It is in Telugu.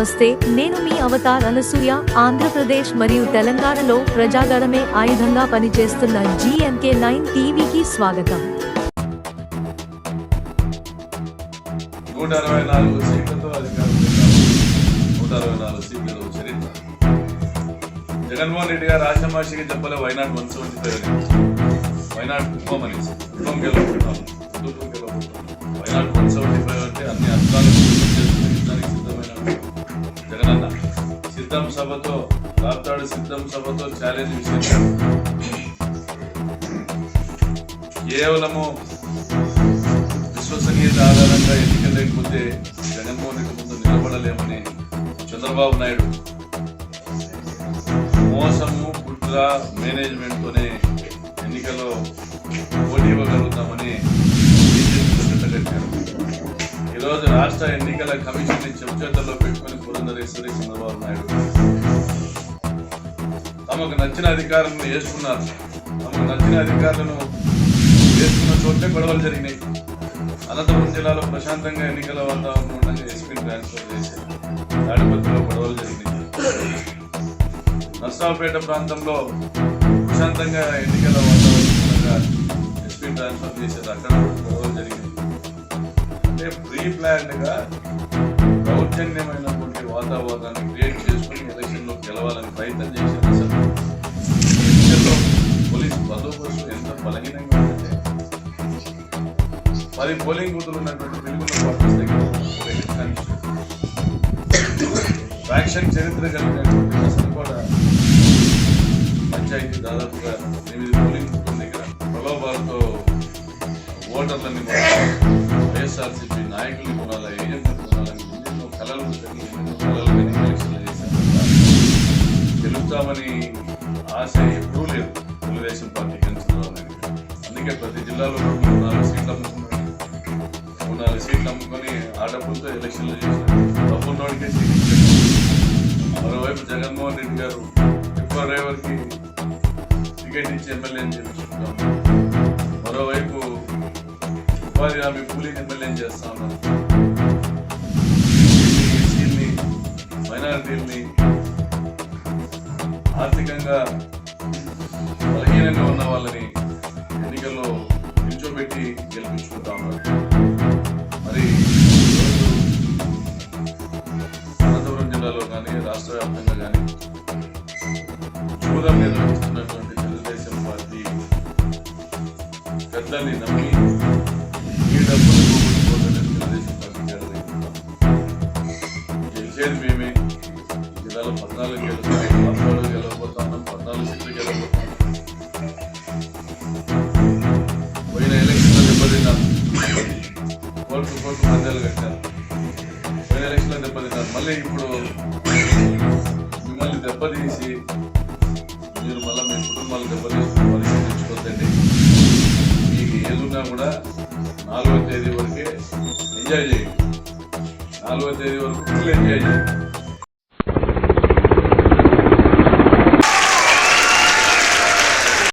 నమస్తే నేను మీ అవతార్ అనసూయ ఆంధ్రప్రదేశ్ మరియు తెలంగాణలో ప్రజాగణమే ఆయుధంగా పనిచేస్తున్న జీఎంకే నైన్ టీవీకి స్వాగతం. నూట అరవై నాలుగు సీట్లతో అధికారం నూట అరవై నాలుగు సీట్లలో చరిత్ర. జగన్మోహన్ రెడ్డి గారు రాజమాషికి చెప్పలే why not one seventy five why not Kuppam అని కుప్పం గెలవకుంటాం Kuppam గెలవకుంటాం why not one seventy five అంటే అన్ని అర్థాలు సిద్ధం సభతో రాప్తాడు సిద్ధం సభతో ఛాలెంజ్ విషయం. కేవలము విశ్వసనీయత ఆధారంగా ఎన్నికలు లేకపోతే జగన్మోహన్ రెడ్డి ముందు నిలబడలేమని చంద్రబాబు నాయుడు. మోసము కుట్ర మేనేజ్మెంట్తోనే రాష్ట్ర ఎన్నికల కమిషన్ని పెట్టుకుని పురంధరేశ్వరి చంద్రబాబు నాయుడు. తమకు నచ్చిన అధికారులను వేసుకున్నారు తమకు నచ్చిన అధికారులను వేసుకున్న చోటే గొడవలు జరిగినాయి. అనంతపురం జిల్లాలో ప్రశాంతంగా ఎన్నికల వాతావరణం ఉండగా ఎస్పీ ట్రాన్స్ఫర్ చేశారు. తాడిపత్రిలో గొడవలు జరిగినాయి. నర్సరావుపేట ప్రాంతంలో ప్రశాంతంగా ఎన్నికల వాతావరణం ఉండగా ఎస్పీ ట్రాన్స్ఫర్ చేశారు. అక్కడ గొడవలు జరిగింది అంటే ప్రీ ప్లాన్డ్గా దౌర్జన్యమైనటువంటి వాతావరణాన్ని క్రియేట్ చేసుకుని ఎలక్షన్లో గెలవాలని ప్రయత్నం చేసిన అసలు ఎన్నికల్లో పోలీస్ బందోబస్తు ఎంత బలహీనంగా ఉందంటే పది పోలింగ్ బూతులు ఉన్నటువంటి వెలుగుల క్వార్టర్స్ దగ్గర ఫ్యాక్షన్ చరిత్ర కలిగినటువంటి అసలు కూడా పంచాయతీ దాదాపుగా ఎనిమిది పోలింగ్ బూతుల దగ్గర ప్రలోభాలతో ఓటర్లని వైఎస్ఆర్సీపీ నాయకులు కొనాలా ఏజెంట్ని కొనాలని ఎన్నెన్నో కళలు కలిగి ఎన్నెన్నో కళలు కలిగి ఎలక్షన్లు చేశారు. గెలుపుతామని ఆశ ఎప్పుడూ లేదు తెలుగుదేశం పార్టీ గెలుచుకోవాలని అందుకే ప్రతి జిల్లాలో రెండు మూడు నాలుగు సీట్లు అమ్ముకున్నాడు మూడు నాలుగు సీట్లు అమ్ముకొని ఆ డబ్బులతో ఎలక్షన్లు చేశారు. డబ్బున్నోడికే సీట్ ఇచ్చారు. మరోవైపు జగన్మోహన్ రెడ్డి గారు ఎక్కువ డ్రైవర్కి టికెట్ ఇచ్చి ఎమ్మెల్యే అని చేపించుకుంటాం మరోవైపు ఉపాధి హామీ కూలీ ఎమ్మెల్యేని చేస్తా ఉన్నారు ఎస్సీల్ని మైనారిటీల్ని ఆర్థికంగా బలహీనంగా ఉన్న వాళ్ళని ఎన్నికల్లో నిల్చోబెట్టి గెలిపించుకుంటా ఉన్నారు మరి అనంతపురం జిల్లాలో కానీ రాష్ట్ర వ్యాప్తంగా కానీ చూడం నిర్వహిస్తున్నటువంటి తెలుగుదేశం పార్టీ పెద్దల్ని నమ్మి ఈ డబ్బులు గెలిచేది మేమే జిల్లాలో పద్నాలుగు గెలుస్తాం పద్నాలుగు గెలవబోతా పద్నాలుగు సీట్లు గెలవబోతాం పోయిన ఎలక్షన్లో దెబ్బతిన్నాం కోర్టు కోర్టు పందాలు కట్టారు పోయిన ఎలక్షన్లో దెబ్బతిన్నారు మళ్ళీ ఇప్పుడు మిమ్మల్ని దెబ్బతీసి మీరు మళ్ళీ మీ కుటుంబాలు దెబ్బతీసి పరిస్థితి తెచ్చుకోద్దండి మీకు ఏదున్నా కూడా నాలుగో తేదీ వరకే ఎంజాయ్ చేయండి నాలుగో తేదీ వరకు ఫుల్ ఎంజాయ్ చేయండి